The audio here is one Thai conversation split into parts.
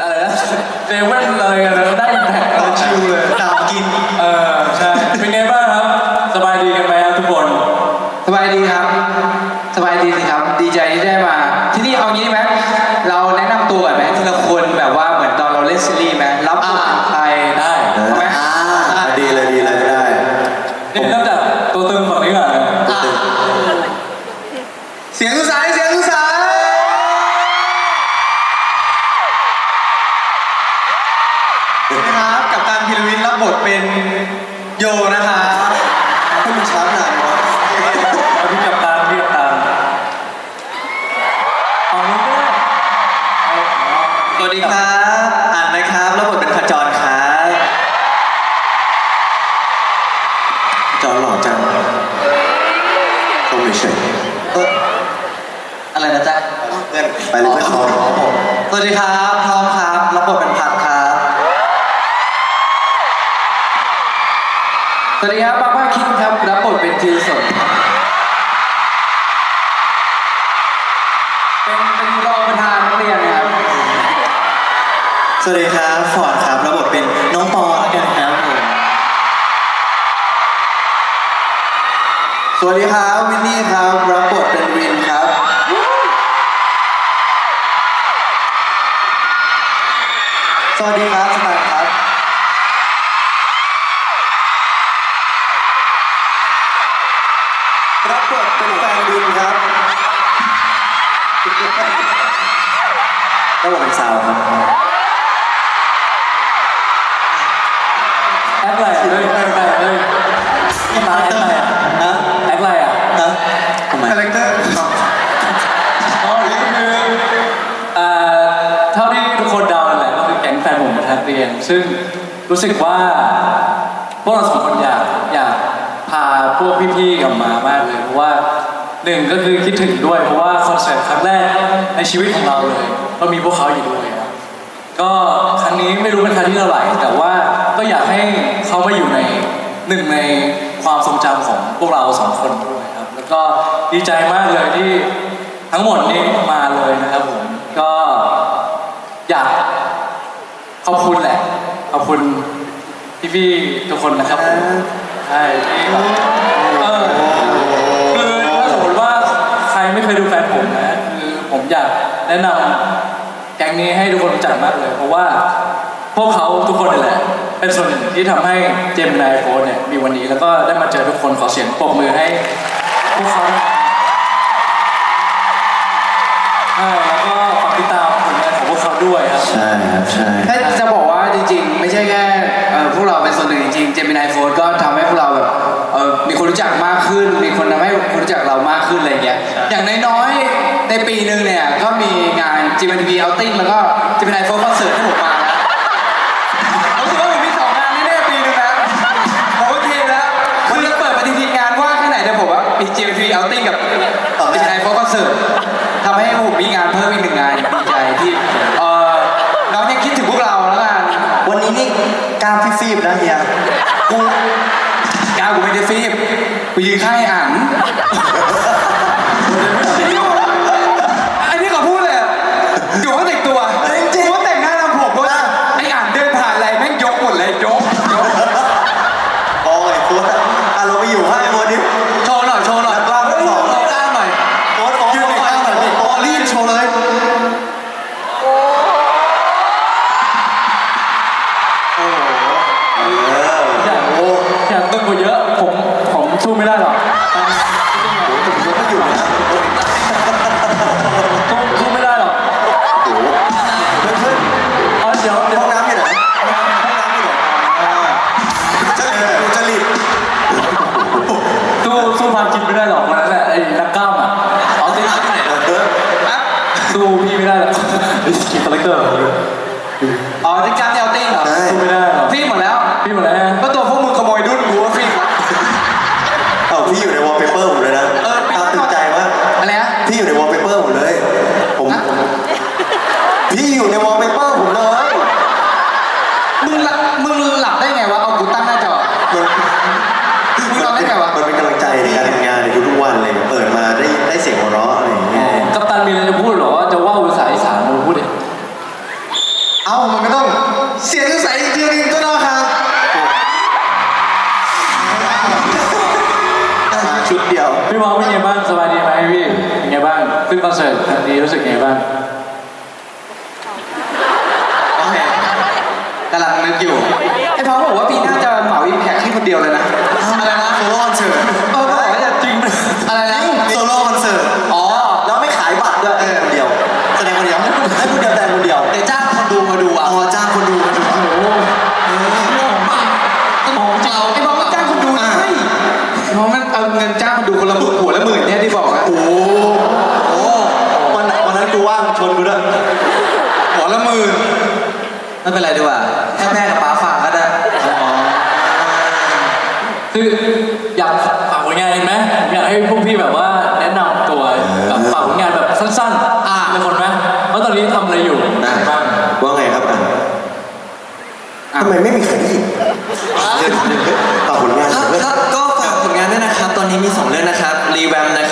อะไรนะเซเว่นเลยอะนะได้อิมแพคแล้วชิลเลยตามกินเออใช่เป็นไงบ้างครับ สบายดีกันไหมครับทุกคนสบายดีครับ สบายดีสิครับ ดีใจที่ได้มา ที่นี่เอางี้ไหมเราแนะนำตัวก่อนไหมทีละคนแบบว่าเหมือนตอนเราเล่นซีรีส์ไหมรับบทเป็นใครได้เอาไหมอ่าดีเลยดีเลยได้นี่เริ่มจากตัวตึงฝั่งนี้ก่อนเลยเสียงสุดสายเสียงสุดสาย โยนะคะให้มันช้าหน่อยวะเอาพี่กับตามพี่กับตามเอานู้นก็ได้เอาเอาสวัสดีครับอ่านนะครับรับบทเป็นขจรครับจอนหล่อจังต้องไม่ใช่เอออะไรนะจ๊ะ เพื่อนไปเลยเพื่อนเขาสวัสดีครับ พร้อมครับ รับบทเป็นผัด สวัสดีครับบาบ้าคิดครับรับบทเป็นทีสดเป็นเป็นรองประธานนักเรียนครับ สวัสดีครับฟอร์ดครับรับบทเป็นน้องปอแล้วกันครับผมสวัสดีครับวินนี่ครับรับบทเป็นวินครับ สวัสดีครับ เป็นสาวครับแอคอะไรอะเฮ้ยแอคอะไรอะเฮ้ยพี่มาแอคอะไรอะนะแอคอะไรอะนะทำไมคาแรคเตอร์อ๋อนี่คือเอ่อเท่าที่ทุกคนเดานั่นแหละก็คือแก๊งแฟนผมประทัดเรียน ซึ่งรู้สึกว่าพวกเราสองคนอยากอยากพาพวกพี่ๆกลับมามากเลยเพราะว่าหนึ่งก็คือคิดถึงด้วยเพราะว่าคอนเสิร์ตครั้งแรกในชีวิตของเราเลย ก็มีพวกเขาอยู่ด้วยครับก็ครั้งนี้ไม่รู้เป็นครั้งที่เท่าไหร่แต่ว่าก็อยากให้เขามาอยู่ในหนึ่งในความทรงจำของพวกเราสองคนด้วยครับ แล้วก็ดีใจมากเลยที่ทั้งหมดนี้มาเลยนะครับผมก็อยากขอบคุณแหละขอบคุณพี่ๆทุกคนนะครับผมใช่ที่แบบเออคือถ้าสมมติว่าใครไม่เคยดูแฟนผมนะคือผมอยากแนะนำ ก๊งนี้ให้ทุกคนรู้จักมากเลย เพราะว่าพวกเขาทุกคนนี่แหละ เป็นส่วนหนึ่งที่ทำให้เจมนายโฟนเนี่ยมีวันนี้แล้วก็ได้มาเจอทุกคนขอเสียงปรบมือให้พวกเขาใช่แล้วก็ฝากติดตามผลงานของพวกเขาด้วยครับ ใช่ครับใช่ถ้าจะบอกว่าจริงๆ ไม่ใช่แค่เอ่อพวกเราเป็นส่วนหนึ่งจริงๆเจมินายโฟนก็ทำให้พวกเราแบบเอ่อมีคนรู้จักมากขึ้น มีคนทำให้คนรู้จักเรามากขึ้นอะไรอย่างเงี้ยอย่างน้อยๆในปีหนึ่งเนี่ย ก็มีงาน GMTV Outing แล้วก็ Gemini Phone Concert ให้ผมมาแล้วรู้สึกว่าผมมีสองงานแน่ๆปีนึงนะผมโอเคแล้วคือจะเปิดปฏิทินงานว่างแค่ไหนแต่ผมว่ามี GMTV Outing กับ Gemini Phone Concert ทำให้ผมมีงานเพิ่มอีกหนึ่งงานดีใจที่เออน้องยังคิดถึงพวกเราแล้วกันวันนี้นี่กล้ามฟีบๆนะเฮียกูกาวกูไม่ได้ฟีบกูยืนข้างไอ้าอีสานมาพูดดิเอ้ามันก็ต้องเสียงใสอีกทีนึงก็ได้ครับมาชุดเดียว พี่มองเป็นไงบ้างสบายดีไหมพี่เป็นไงบ้างขึ้นคอนเสิร์ตครั้งนี้รู้สึกไงบ้าง โอเคกำลังนึกอยู่ไอ้พ่อบอกว่าปีหน้าจะเหมาอิมแพคให้คนเดียวเลยนะ อะไรนะโซโล่คอนเสิร์ต เออบอกว่าจะจริงอะไรนะ โซโล่คอนเสิร์ต อ๋อ แล้วไม่ขายบัตรด้วยเออคนเดียว แสดงคนเดียวให้คนให้คนเดียวแสดงคนเดียว เดี๋ยวจ้างคนดูมาดูอะ อ๋อจ้างคนดูมาดู โอ้โห ของเราไอ้บอกว่าจ้างคนดูใช่เพราะมันเอาเงินจ้างคนดูคนละหมื่นหัวละหมื่นเนี่ยที่บอกอะ โอ้โหวันวันนั้นกูว่างชวนกูด้วย หัวละหมื่นไม่เป็นไรดีกว่าให้แม่กับป้าฟังก็ได้ คืออยากฝากผลงานเองไหมผมอยากให้พวกพี่แบบว่าแนะนำตัวกับฝากผลงานแบบสั้นๆอ่าเป็นคนไหมว่าตอนนี้ทำอะไรอยู่บ้าง ว่าไงครับอะทำไมไม่มีใครได้ยินต่อผลงาน ครับเลยครับก็ฝากผลงานด้วยนะครับ ตอนนี้มี 2 เรื่องนะครับ รีแวมนะ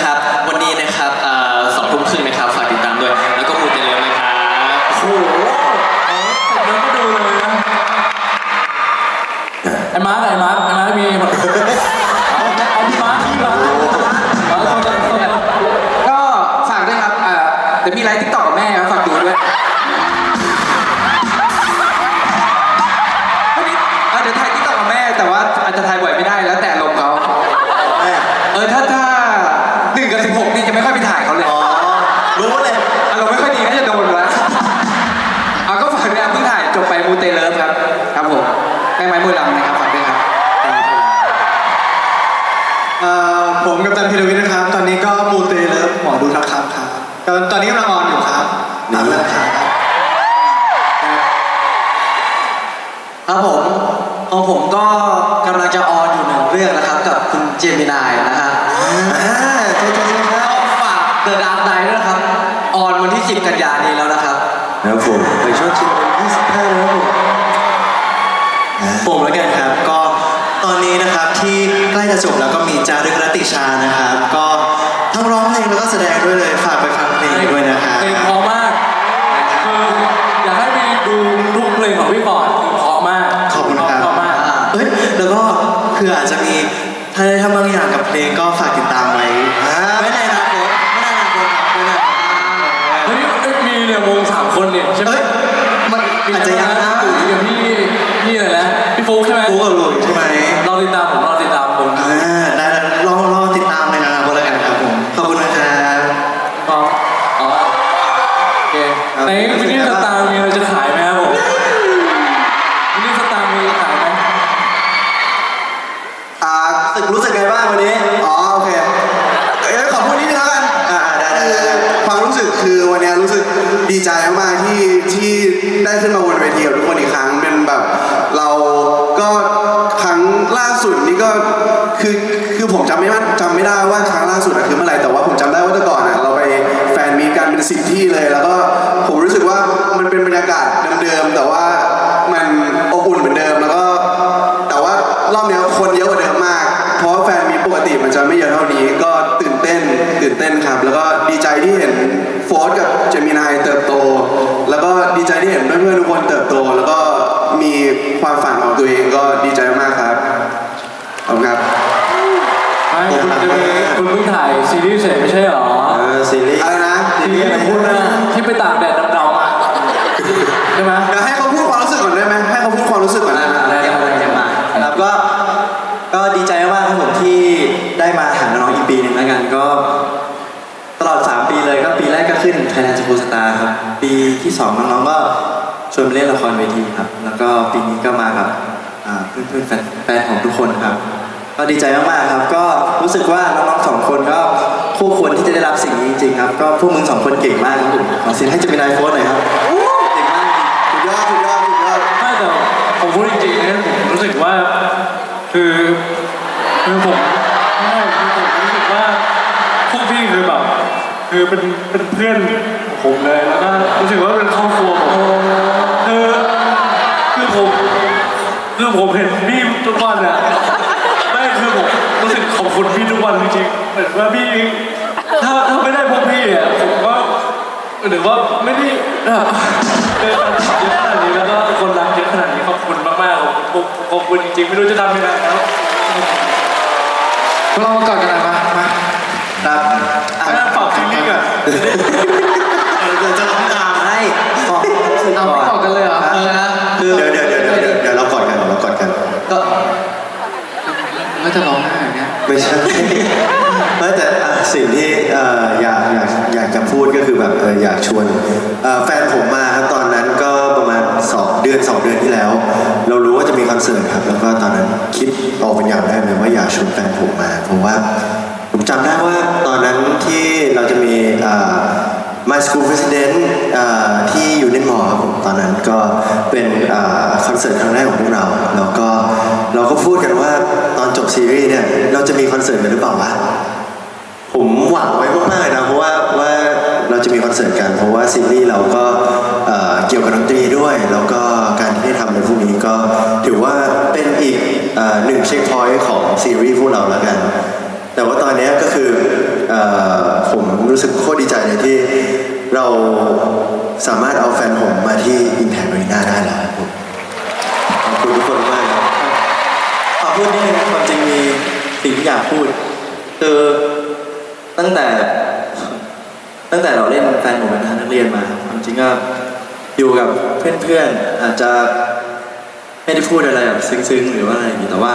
ครับ เจมินายนะฮะอ่าโทษทีครับก็ฝาก The Dark Knight ด้วยนะครับ ออนวันที่ 10 กันยายนนี้แล้วนะครับ นะครับผมไปช่วงชิงเป็น25แล้วครับผมผมแล้วกันครับ ก็ตอนนี้นะครับที่ใกล้จะจบแล้วก็มีจารึกรตติชานะครับ ก็ทั้งร้องเพลงแล้วก็แสดงด้วยเลยฝากไปฟังเพลงด้วยนะครับเพลงเพราะมากคืออยากให้ไปดูทุกเพลงของพี่ก่อนคือเพราะมากขอบคุณครับเพราะมากเอ้ยแล้วก็คืออาจจะมีถ้าได้ทำบางอย่างกับเพลงก็ฝากติดตามไว้ไว้ในอนาคตไม่ในอนาคตครับไว้ในอนาคตเฮ้ยเอ้ยมีเนี่ยวงสามคนเนี่ยใช่ไหมเอ้ยมันอาจจะยังนะนะปุ๋ยกับพี่พี่อะไรนะพี่ฟุ๊กใช่ไหมกูกับหลุยใช่ไหมเราติดตามผมเราติดตามผมอ่าได้ๆรอรอติดตามในอนาคตแล้วกันครับผมขอบคุณนะครับอ๋ออ๋อโอเคในวินิสตาร์มีอะไรจะขายไหม เติบโต แล้วก็มีความฝันของตัวเองก็ดีใจมากครับขอบคุณครับไม่คุณจะมีคุณเพิ่งถ่ายซีรีส์เสร็จไม่ใช่หรอเออซีรีส์อะไรนะซีรีส์ของคุณนะที่ไปตากแดดดำๆอะใช่ไหมเดี๋ยวให้เขาพูดความรู้สึกก่อนได้ไหมให้เขาพูดความรู้สึกก่อนได้ไหมได้ได้ได้ครับก็ก็ดีใจมากครับผมที่ได้มาหาน้องอีกปีหนึ่งแล้วกันก็ตลอด 3 ปีเลยก็ปีแรกก็ขึ้น Thailand School Star ครับ ปีที่ 2 น้องๆก็ ชวนไปเล่นละครเวทีครับ แล้วก็ปีนี้ก็มากับเพื่อนๆแฟนแฟนของทุกคนครับ ก็ดีใจมากๆครับ ก็รู้สึกว่าน้องๆสองคนก็คู่ควรที่จะได้รับสิ่งนี้จริงๆครับ ก็พวกมึงสองคนเก่งมากครับผมขอเสียงให้เจะเป็นไอโฟนหน่อยครับเก่งมากสุดยอดสุดยอดสุดยอดไม่แต่ผมพูดจริงๆนะผมรู้สึกว่าคือคือผมไม่คือผมรู้สึกว่าพวกพี่คือแบบคือเป็นเป็นเพื่อนผมเลยแล้วก็รู้สึกว่าเป็นครอบครัวผม คือคือผมคือผมเห็นพี่ทุกวันอะไม่คือผมรู้สึกขอบคุณพี่ทุกวันจริงๆเหมือนว่าพี่ถ้าถ้าไม่ได้พวกพี่อะผมก็หรือว่าไม่ได้แบบเจอกันเยอะขนาดนี้ผมขอบคุณจริงๆไม่รู้จะทำยังไงแล้วพวกเรามากอดกันหน่อยมามาครับ อะแม่ฝากซีรีส์ก่อน ไม่ใช่ไม่แต่อะสิ่งที่เอ่ออยากอยากอยากจะพูดก็คือแบบเอออยากชวนเอ่อแฟนผมมาครับตอนนั้นก็ประมาณสองเดือนสองเดือนที่แล้ว เรารู้ว่าจะมีคอนเสิร์ตครับแล้วก็ตอนนั้นคิดออกเป็นอย่างได้เลยว่าอยากชวนแฟนผมมาเพราะว่า ผมจำได้ว่าตอนนั้นที่เราจะมีเอ่อ My School President เอ่อที่ยูเน m มอครับผมตอนนั้นก็เป็นเอ่อคอนเสิร์ตครั้งแรกของพวกเรา แล้วก็เราก็พูดกันว่าตอนจบซี อนเสิร์ตกันหรือเปล่าวะผมหวังไว้มากๆนะเพราะว่าว่าเราจะมีคอนเสิร์ตกัน เพราะว่าซีรีส์เราก็เเกี่ยวกับดนตรีด้วย แล้วก็การที่ได้ทำในพวกนี้ก็ถือว่าเป็นอีกอหนึ่งเช็คพอยต์ของซีรีส์พวกเราแล้วกัน แต่ว่าตอนนี้ก็คือเอ่อผมรู้สึกโคตรดีใจเลยที่เราสามารถเอาแฟนผมมาที่ Impact Arena ได้แล้วครับผมขอบคุณทุกคนมากครับขอพูดนิดนึงความจริงมีสิ่งที่อยากพูดคือตั้งแต่ ตั้งแต่เราเล่นแฟนผมเป็นทารนักเรียนมาครับความจริงก็อยู่กับเพื่อนๆอาจจะไม่ได้พูดอะไรแบบซึ้งๆ หรือว่าอะไรอย่างนี้แต่ว่า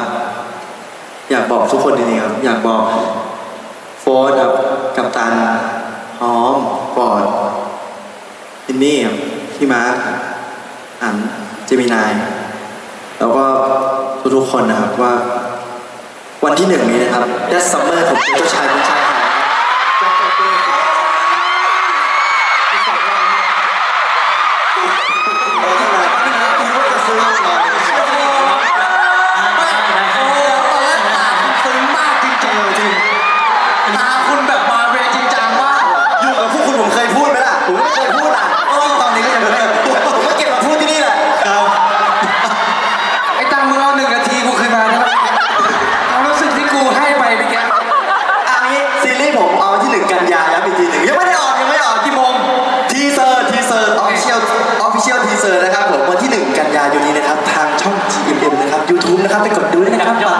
อยากบอกทุกคนจริงๆครับ อยากบอกโฟร์ครับกับตันหอมปอดอินนี่ครับพี่มาร์คอันเจมินาย แล้วก็ทุกๆคนนะครับว่า วันที่หนึ่งนี้นะครับ That Summer ผมเป็นเจ้าชายเป็นชาย นะครับไปกดดูด้วยนะครับ